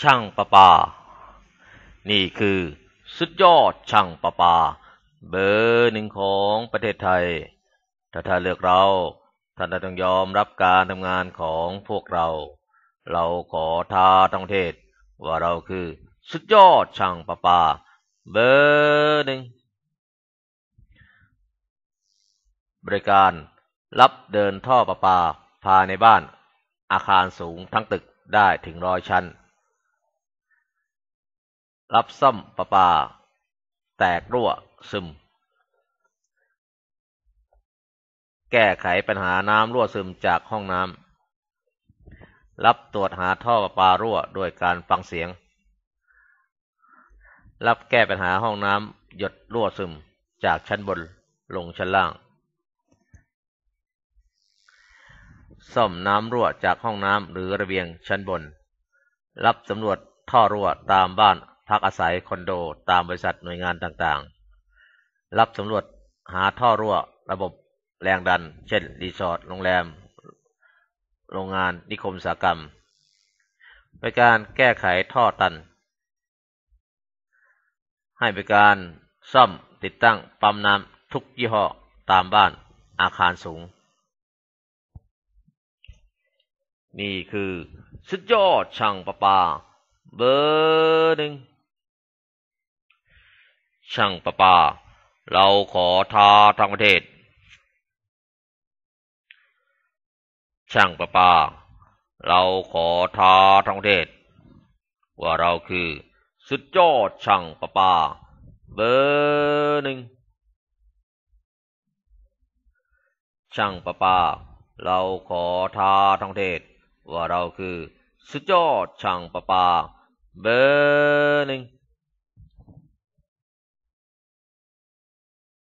ช่างประปา นี่คือสุดยอดช่างประปา เบอร์หนึ่งของประเทศไทย ถ้าท่านเลือกเรา ท่านต้องยอมรับการทำงานของพวกเรา เราขอท้าทั้งเทศ ว่าเราคือสุดยอดช่างประปา เบอร์หนึ่งบริการรับเดินท่อประปาภายในบ้านอาคารสูงทั้งตึกได้ถึงร้อยชั้น รับซ่อมประปา แตกรั่วซึม แก้ไขปัญหาน้ำรั่วซึมจากห้องน้ำ รับตรวจหาท่อประปารั่วโดยการฟังเสียง รับแก้ปัญหาห้องน้ำหยดรั่วซึมจากชั้นบนลงชั้นล่าง ซ่อมน้ำรั่วจากห้องน้ำหรือระเบียงชั้นบน รับสำรวจท่อรั่วตามบ้าน พักอาศัยคอนโดตามบริษัทหน่วยงานต่างๆ รับสำรวจหาท่อรั่ว ระบบแรงดัน เช่น รีสอร์ทโรงแรม โรงงานนิคมอุตสาหกรรมบริการแก้ไขท่อตัน ให้บริการซ่อมติดตั้งปั๊มน้ำทุกยี่ห้อตามบ้านอาคารสูง นี่คือสุดยอดช่างประปา เบอร์หนึ่ง ช่างประปา เราขอท้าทั้งประเทศ ช่างประปา เราขอท้าทั้งประเทศ ว่าเราคือ สุดยอดช่างประปา เบอร์หนึ่งช่างประปา เราขอท้าทั้งประเทศ ว่าเราคือ สุดยอดช่างประปา เบอร์หนึ่ง